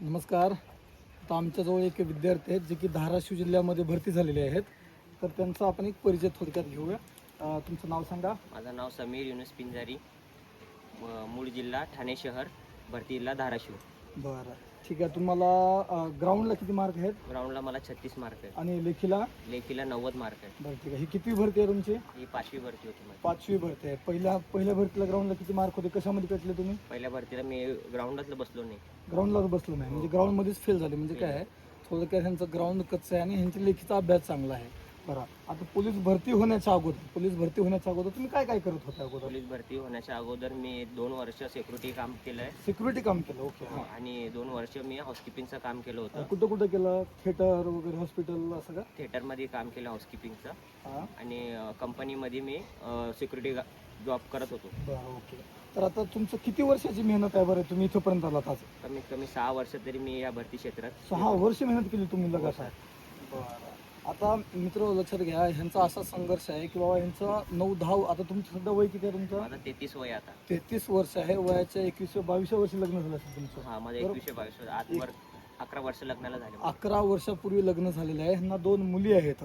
नमस्कार. आता आमच्याजवळ एक विद्यार्थी आहेत जे की धाराशिव जिल्ह्यामध्ये भरती झालेले आहेत. तर त्यांचा आपण एक परिचय थोडक्यात घेऊया. अं, तुमचं नाव सांगा. माझं नाव समीर युनुस पिंजारी. म- मूळ जिल्हा ठाणे शहर भरती जिल्हा धाराशिव. बरं. ठीक आहे तुम्हाला ग्राउंडला किती मार्क आहेत? ग्राउंडला मला छत्तीस मार्क आहेत. आणि लेखीला? लेखीला नव्वद मार्क आहेत. बरं ठीक आहे. ही किती भरती आहे तुमची? ही पाचवी भरती होती माझी. पाचवी भरती आहे. पहिल्या पहिल्या भरतीला ग्राउंडला किती मार्क होते? कशामध्ये पेटले तुम्ही? पहिल्या भरतीला मी ग्राउंडातलं बसलो नाही. ग्राउंडला बसलो नाही. म्हणजे ग्राउंडमध्येच फेल झाले. म्हणजे काय आहे? थोडक्यात ह्यांचं ग्राउंड कच्चं आहे आणि ह्यांच्या लेखीचा अभ्यास चांगला आहे. बरं आता पोलीस भरती होण्याच्या अगोदर पोलीस भरती होण्याच्या अगोदर तुम्ही काय काय करत होता अगोदर? पोलीस भरती होण्याच्या अगोदर मी दोन वर्ष सेक्युरिटी काम केलं आहे सिक्युरिटी काम केलं ओके हां आणि दोन वर्ष मी हाऊसकीपिंगचं काम केलं होतं. कुठं कुठं केलं? थिएटर वगैरे हॉस्पिटल असं का? थिएटरमध्ये काम केलं हाऊसकीपिंगचं हां. आणि कंपनीमध्ये मी सिक्युरिटी जॉब करत होतो. बरं ओके तर आता तुमचं किती वर्षाची मेहनत आहे बरं? तुम्ही इथंपर्यंत आलात आज? कमीत कमी सहा वर्ष तरी मी या भरती क्षेत्रात सहा वर्ष मेहनत केली तुम्ही लगातार. बरं. आता मित्र लक्षात घ्या ह्यांचा असा संघर्ष आहे की बाबा ह्यांचं नऊ दहा आता तुमचं सध्या वय किती आहे तुमचं? माझं तेहतीस वय आता. तेहतीस वर्ष आहे वयाच्या एकवीसव्या बावीसव्या वर्षी लग्न झालं असेल तुमचं. हा माझं एकवीसशे बावीस आज वर अकरा वर्ष लग्नाला झाले अकरा वर्षापूर्वी लग्न झालेलं आहे. ह्यांना दोन मुली आहेत.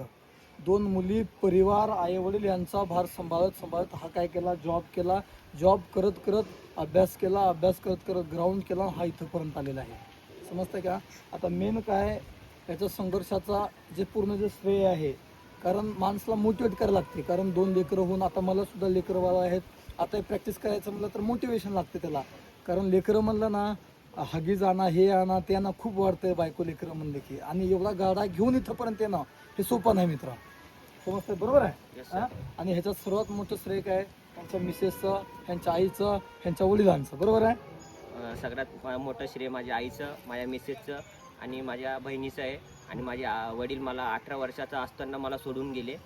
दोन मुली परिवार आई वडील यांचा भार सांभाळत सांभाळत हा काय केला? जॉब केला. जॉब करत करत अभ्यास केला. अभ्यास करत करत ग्राउंड केला. हा इथंपर्यंत आलेला आहे. समजतं का? आता मेन काय याच्या संघर्षाचा जे पूर्ण जे श्रेय आहे कारण माणसाला मोटिवेट करायला लागते. कारण दोन लेकरं होऊन आता मला सुद्धा लेकरं आहेत आता प्रॅक्टिस करायचं म्हणलं तर मोटिवेशन लागते त्याला. कारण लेकरं म्हणलं ना हगीज आणा हे आणा ते आणा खूप वाढतंय बायको लेकरं म्हणले की. आणि एवढा गाडा घेऊन इथंपर्यंत येणं हे सोपं नाही मित्र. समजतंय? बरोबर आहे? आणि ह्याच्यात सर्वात मोठं श्रेय काय? त्यांच्या मिसेसचं ह्यांच्या आईचं ह्यांच्या वडिलांचं. बरोबर आहे? सगळ्यात मोठं श्रेय माझ्या आईचं माझ्या मिसेसचं. आणि माझ्या बहिणीचं आहे. आणि माझे आ- वडील मला अठरा वर्षाचा असताना मला सोडून गेले.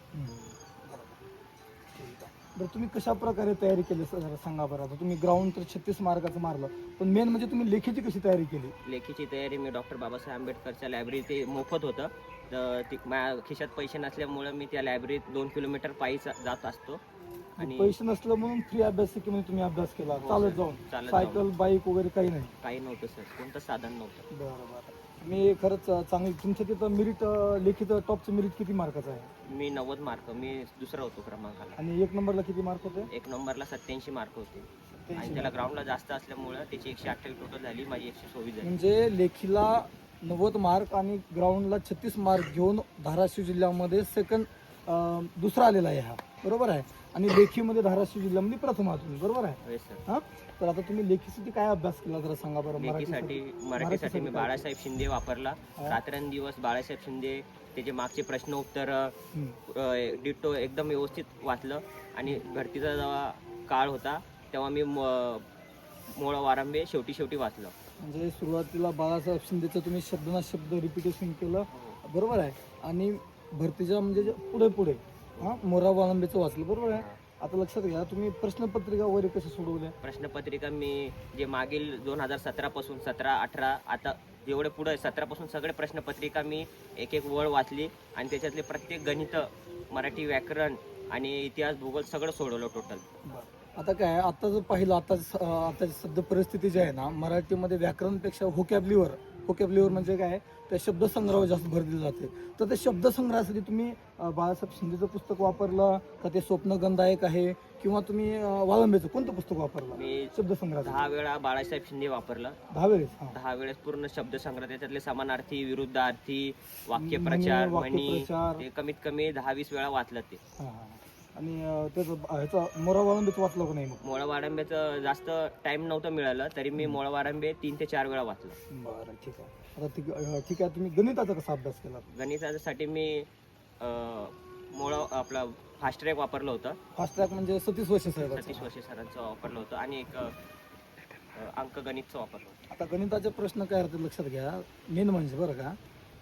बरं तुम्ही कशा प्रकारे तयारी केली स- जरा सांगा बरं. आता तुम्ही ग्राउंड तर छत्तीस मार्काचं मारलं पण मेन म्हणजे तुम्ही लेखीची कशी तयारी केली? लेखीची तयारी मी डॉक्टर बाबासाहेब आंबेडकरच्या लायब्ररी ते मोफत होतं. तर ती माझ्या खिशात पैसे नसल्यामुळं मी त्या लायब्ररीत दोन किलोमीटर पायी जात असतो. आणि पैसे नसलं म्हणून फ्री अभ्यास मध्ये तुम्ही अभ्यास केला? हो, चालत सर. जाऊन. चालत सायकल बाईक वगैरे काही नाही? काही नव्हतं सर कोणतं साधन नव्हतं. बरं बरं. मी खरंच चांगली तुमच्या तिथं मेरिट लेखित टॉपचं मेरिट किती मार्काचं आहे? मी नव्वद मार्क मी दुसरा होतो क्रमांकाला. आणि एक नंबरला किती मार्क होते? एक नंबरला सत्याऐंशी मार्क होते. आणि त्याला ग्राउंडला जास्त असल्यामुळं त्याची एकशे अठ्ठावीस टोटल झाली माझी एकशे चोवीस झाली. म्हणजे लेखीला नव्वद मार्क आणि ग्राउंडला छत्तीस मार्क घेऊन धाराशिव जिल्ह्यामध्ये सेकंड दुसरा आलेला आहे हा. बरोबर आहे. आणि लेखीमध्ये धाराशिव जिल्ह्यामध्ये प्रथम आहात तुम्ही बरोबर आहे? होय सर. हा? तर आता तुम्ही लेखीसाठी काय अभ्यास केला जरा सांगा बरं लेखीसाठी मराठीसाठी मी बाळासाहेब शिंदे वापरला. रात्रंदिवस बाळासाहेब शिंदे त्याचे मागचे प्रश्न उत्तर. डिटो एकदम व्यवस्थित वाचलं. आणि भरतीचा जेव्हा काळ होता तेव्हा मी म- मोळ वारंबे शेवटी शेवटी वाचलं. म्हणजे सुरुवातीला बाळासाहेब शिंदेचं तुम्ही शब्द ना शब्द रिपिटेशन केलं बरोबर आहे. आणि भरतीच्या म्हणजे जे पुढे पुढे हा मोरा वाळंबेचं वाचलं बरोबर आहे? आता लक्षात घ्या तुम्ही प्रश्नपत्रिका वगैरे कशा सोडवल्या प्रश्नपत्रिका मी जे मागील दोन हजार सतरा पासून सतरा अठरा आता जेवढे पुढे सतरा पासून सगळे प्रश्नपत्रिका मी एक एक वळ वाचली आणि त्याच्यातले प्रत्येक गणित मराठी व्याकरण आणि इतिहास भूगोल सगळं सोडवलं टोटल आता काय आता जर पाहिलं आता आता सध्या परिस्थिती जी आहे ना मराठीमध्ये व्याकरणपेक्षा होकॅबलीवर होकॅबलीवर म्हणजे काय त्या शब्दसंग्रहावर जास्त भर दिली जाते तर त्या शब्दसंग्रहासाठी तुम्ही बाळासाहेब शिंदेचं पुस्तक वापरलं का ते स्वप्नगंधायक आहे किंवा तुम्ही अं, वाळंबेचं कोणतं पुस्तक वापरलं मी शब्दसंग्रह दहा वेळा बाळासाहेब शिंदे वापरलं दहा वेळेस. दहा वेळेस पूर्ण शब्दसंग्रह त्याच्यातले समानार्थी विरुद्धार्थी वाक्यप्रचार म्हणी वाक्यप्रचार. ते कमीत कमी दहा वीस वेळा वाचलं ते हा, हा. आणि अं, त्याचं ह्याचा मोरा वाळंबेचं वाचलं का नाही मग? मोळा जास्त टाइम नव्हतं मिळालं तरी मी मोळा वारंबे तीन ते चार वेळा वाचलं. बरं ठीक आहे. आता ठीक अं, ठीक आहे तुम्ही गणिताचा कसा अभ्यास केला? गणितासाठी मी अं, मोळा आपला फास्ट ट्रॅक वापरलं होतं. फास्ट ट्रॅक म्हणजे सतीश वर्ष साहेब सतीश वर्षे सरांचं वापरलं होतं आणि एक अं, अंकगणितचं वापरलं होतं. आता गणिताचे प्रश्न काय लक्षात घ्या. मेन म्हणजे बरं का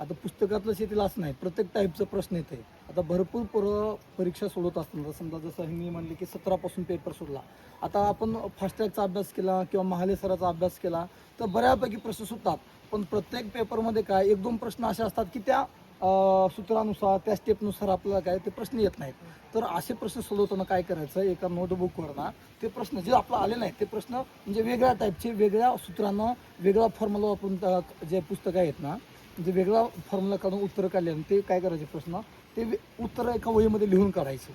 आता पुस्तकातलं शेतीला असं नाही प्रत्येक टाईपचं प्रश्न येते आता भरपूर पोरं परीक्षा सोडवत असताना समजा जसं मी म्हणले की सतरापासून पेपर सोडला. आता आपण फास्टॅगचा अभ्यास केला किंवा महालेसराचा अभ्यास केला तर बऱ्यापैकी प्रश्न सुटतात. पण प्रत्येक पेपरमध्ये काय एक दोन प्रश्न असे असतात की त्या सूत्रानुसार त्या स्टेपनुसार आपल्याला काय ते प्रश्न येत नाहीत. तर असे प्रश्न सोडवताना काय करायचं एका नोटबुकवर ना ते प्रश्न जे आपलं आले नाहीत ते प्रश्न म्हणजे वेगळ्या टाईपचे वेगळ्या सूत्रांना वेगळा फॉर्म्युला वापरून त्या- जे पुस्तकं आहेत ना म्हणजे वेगळा फॉर्म्युला काढून उत्तरं काढले आणि ते काय करायचे प्रश्न? ते उत्तरं एका वहीमध्ये लिहून काढायचे.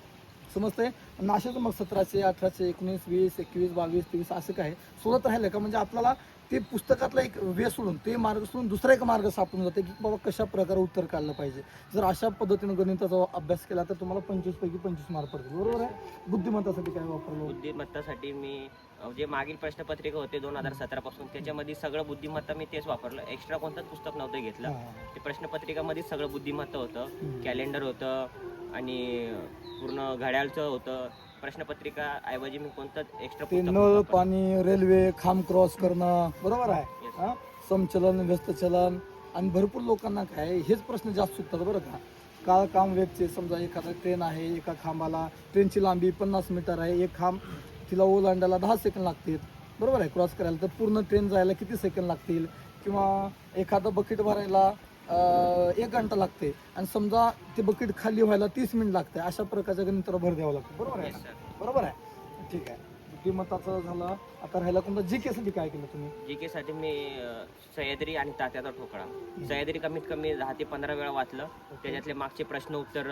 समजतंय? असेच मग सतराशे अठराशे एकोणीस वीस एकवीस बावीस तेवीस असं काय? सोडत राहिलं का? म्हणजे आपल्याला ते पुस्तकातला एक वे सोडून ते मार्ग सोडून दुसरा एक मार्ग सापडून जाते की बाबा कशा प्रकारे उत्तर काढलं पाहिजे. जर अशा पद्धतीनं गणिताचा अभ्यास केला तर तुम्हाला पंचवीस पैकी पंचवीस मार्क पडतील. बरोबर आहे? बुद्धिमत्तासाठी काय वापरलं? बुद्धिमत्तासाठी मी जे मागील प्रश्नपत्रिका होते दोन हजार सतरा पासून त्याच्यामध्ये सगळं बुद्धिमत्ता मी तेच वापरलं. एक्स्ट्रा कोणतंच पुस्तक नव्हतं घेतलं. ते प्रश्नपत्रिकामध्ये सगळं बुद्धिमत्ता होतं. कॅलेंडर होतं आणि पूर्ण घड्याळचं होतं. प्रश्नपत्रिका ऐवजी मी कोणतंच एक्स्ट्रा ते पुस्तक नळ. पाणी रेल्वे खांब क्रॉस करणं बरोबर आहे Yes. हा? समचलन व्यस्तचलन आणि भरपूर लोकांना काय हेच प्रश्न जास्त सुटतात बरं का काळ काम वेगचे समजा एखादा ट्रेन आहे एका खांबाला ट्रेनची लांबी पन्नास मीटर आहे एक खांब तिला ओलांडायला दहा सेकंद लागतील बरोबर आहे क्रॉस करायला तर पूर्ण ट्रेन जायला किती सेकंद लागतील किंवा एखादं बकेट भरायला एक घंटा लागते. आणि समजा ते बकेट खाली व्हायला तीस मिनिट लागते. अशा प्रकारच्या गणिताला भर द्यावं लागतं. बरोबर आहे ना? बरोबर आहे? ठीक आहे. बुद्धिमत्ताचं झालं. आता राहिला कोणता जी साठी काय केलं तुम्ही? जी के साठी मी अ, सह्याद्री आणि तात्याचा ठोकळा. सह्याद्री कमीत कमी दहा ते पंधरा वेळा वाचलं. त्याच्यातले मागचे प्रश्न उत्तर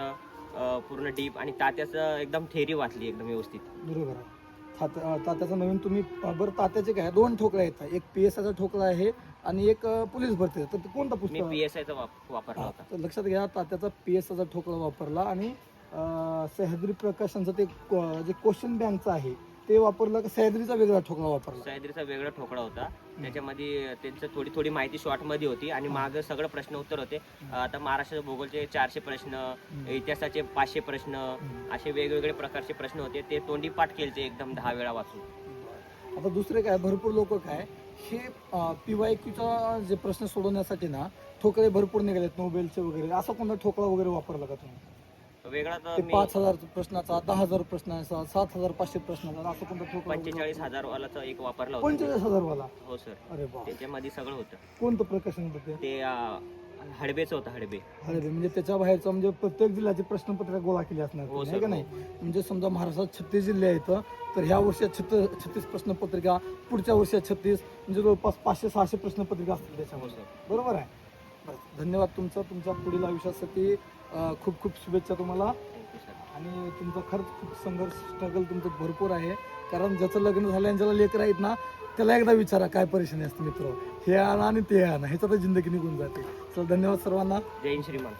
पूर्ण डीप आणि तात्याचं एकदम थेरी वाचली एकदम व्यवस्थित. बरोबर आहे. तात्याचं नवीन तुम्ही बरं तात्याचे काय दोन ठोकळा येतात एक पी एस आयचा ठोकळा आहे आणि एक पोलीस भरती तर ते कोणता मी पुस्तक पी एस आयचा वापरला होता. तर लक्षात घ्या तात्याचा पी एस आयचा ठोकळा वापरला आणि अं, सह्याद्री प्रकाशनचं ते क- जे क्वेश्चन बँकचं आहे ते वापरलं का सह्याद्रीचा वेगळा ठोकळा वापरला? सह्याद्रीचा वेगळा ठोकळा होता. त्याच्यामध्ये त्यांचं थोडी थोडी माहिती शॉर्टमध्ये होती आणि माग सगळं प्रश्न उत्तर होते. आता महाराष्ट्र भूगोलचे चारशे प्रश्न इतिहासाचे पाचशे प्रश्न. असे वेगवेगळे प्रकारचे प्रश्न होते. ते तोंडी पाठ केलते एकदम दहा वेळा वाचून. आता दुसरे काय? भरपूर लोक काय? हे पी वाय क्यूचा जे प्रश्न सोडवण्यासाठी ना ठोकळे भरपूर निघालेत नोबेलचे वगैरे. असा कोणता ठोकळा वगैरे वापरला का तुम्ही? वेगळा ते पाच हजार प्रश्नाचा दहा हजार प्रश्नाचा सात हजार पाचशे प्रश्नाचा असं कोणता पंचेचाळीस हजार वालाचा एक वापरला होता पंचेचाळीस हजार वाला हो सर. अरे बा त्याच्यामध्ये सगळं होतं. कोणतं प्रकाशन होतं ते? ते अं, हडबेचं होतं हडबे. अरे रे, म्हणजे त्याच्या बाहेरचं म्हणजे प्रत्येक जिल्ह्याची प्रश्नपत्रिका गोळा केली असणार हो, तुम्ही, सर, का. नाही? म्हणजे समजा महाराष्ट्रात छत्तीस जिल्हे आहेत तर ह्या वर्षी छत्तीस छत्तीस प्रश्नपत्रिका पुढच्या वर्षी छत्तीस म्हणजे जवळपास पाचशे सहाशे प्रश्नपत्रिका असतील हो त्याच्यामध्ये सर. बरोबर आहे? धन्यवाद तुमचा तुमच्या पुढील आयुष्यासाठी खूप खूप शुभेच्छा तुम्हाला. आणि तुमचा खरंच खूप संघर्ष स्ट्रगल तुमचं भरपूर आहे. कारण ज्याचं लग्न झालं आणि ज्याला लेकर आहेत ना त्याला एकदा विचारा काय परेशानी असते मित्र. हे आणा आणि ते आणा. ह्याच्यात तर जिंदगी निघून जाते. चल धन्यवाद सर्वांना. जय श्रीमान.